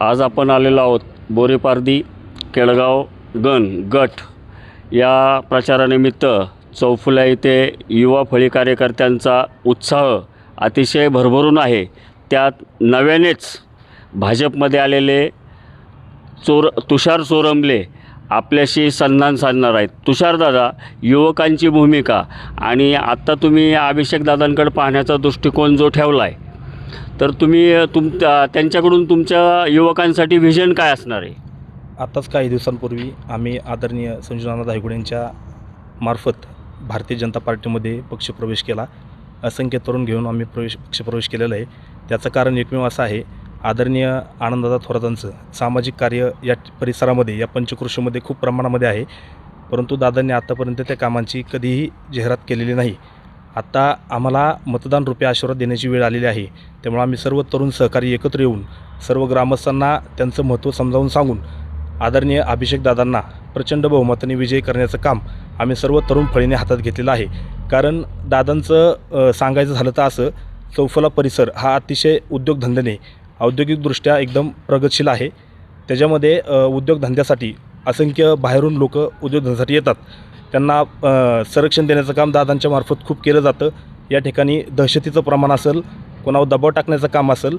आज आपण आलेलो आहोत बोरेपारदी केळगाव गण गट या प्रचारानिमित्त चौफुला येथे युवा फळी कार्यकर्त्यांचा उत्साह अतिशय भरभरून आहे. त्यात नव्यानेच भाजपमध्ये आलेले चोर तुषार चोरमले आपल्याशी सन्मान साधणार आहेत. तुषारदादा युवकांची भूमिका आणि आत्ता तुम्ही अभिषेक दादांकडे पाहण्याचा दृष्टिकोन जो ठेवला आहे तर तुम्ही तुम त्यांच्याकडून तुमच्या युवकांसाठी व्हिजन काय असणार आहे? आत्ताच काही दिवसांपूर्वी आम्ही आदरणीय संजूनाना धायगुडे यांच्या मार्फत भारतीय जनता पार्टीमध्ये पक्षप्रवेश केला. असंख्य तरुण घेऊन आम्ही प्रवेश पक्षप्रवेश केलेला आहे. त्याचं कारण एकमेव असं आहे आदरणीय आनंददादा थोरातांचं सामाजिक कार्य या परिसरामध्ये या पंचकृषीमध्ये खूप प्रमाणामध्ये आहे. परंतु दादांनी आत्तापर्यंत त्या कामांची कधीही जाहिरात केलेली नाही. आत्ता आम्हाला मतदान रुपये आशीर्वाद देण्याची वेळ आलेली आहे. त्यामुळे आम्ही सर्व तरुण सहकारी एकत्र येऊन सर्व ग्रामस्थांना त्यांचं महत्त्व समजावून सांगून आदरणीय अभिषेक दादांना प्रचंड बहुमताने विजयी करण्याचं काम आम्ही सर्व तरुण फळीने हातात घेतलेलं आहे. कारण दादांचं सांगायचं झालं तर असं चौफला परिसर हा अतिशय उद्योगधंद्याने औद्योगिकदृष्ट्या एकदम प्रगतशील आहे. त्याच्यामध्ये उद्योगधंद्यासाठी असंख्य बाहेरून लोक उद्योगधंद्यासाठी येतात. त्यांना संरक्षण देण्याचं काम दादांच्या मार्फत खूप केलं जातं. या ठिकाणी दहशतीचं प्रमाण असेल कोणावर दबाव टाकण्याचं काम असेल